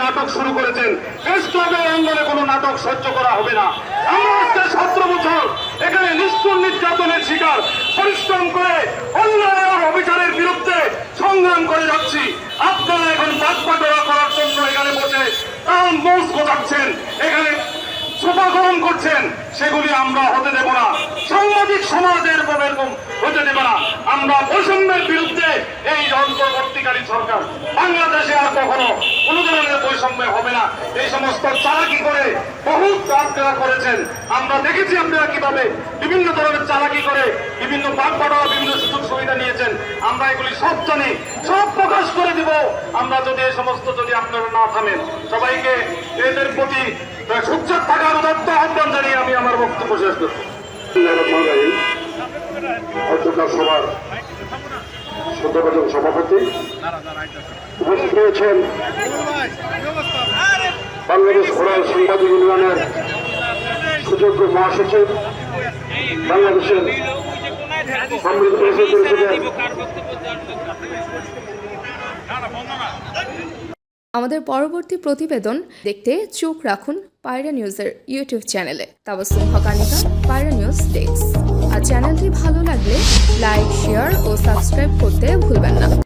নাটক শুরু করেছেন। প্রেস অঙ্গনে কোনো নাটক সহ্য করা হবে না। আমরা আজকে সতেরো বছর এখানে নিষ্ঠুর নির্যাতনের শিকার, পরিশ্রম করে অন্যায় অবিচারের বিরুদ্ধে সংগ্রাম করে যাচ্ছি। আপনারা এখন বাদপাটোয়া করার জন্য এখানে বসে তার মোজ গোজাচ্ছেন। এখানে সোফা গ্রহণ করছেন। সেগুলি আমরা হতে দেব না। এরকম হতে দেব না। আমরা বৈষম্যের বিরুদ্ধে এই অন্তর্বর্তীকালী সরকার বাংলাদেশে আর কখনো কোন ধরনের বৈষম্য হবে না। এই সমস্ত চালাকি করে বহু আপনারা করেছেন, আমরা দেখেছি আপনারা কীভাবে বিভিন্ন ধরনের চালাকি করে বিভিন্ন পাঠাওয়া বিভিন্ন সুযোগ সুবিধা নিয়েছেন। আমরা এগুলি সব জানি, সব প্রকাশ করে দিব। আমরা যদি এই সমস্ত যদি আপনারা না থামেন, সবাইকে এদের প্রতি সুচ্ছেদ থাকার উদাত্ত আহ্বান জানিয়ে আমি আমার বক্তব্য শেষ করছি। সভার সভাপতি উপস্থিত রয়েছেন বাংলাদেশ ঘোড়ার সাংবাদিক সুযোগ্য মহাসচিব, বাংলাদেশের আমাদের পরবর্তী প্রতিবেদন দেখতে চোখ রাখুন পায়রা নিউজের ইউটিউব চ্যানেলে। তাবসুম হকানিকা পায়রা নিউজ ডেস্ক। চ্যানেলটি ভালো লাগলে লাইক শেয়ার ও সাবস্ক্রাইব করতে ভুলবেন না।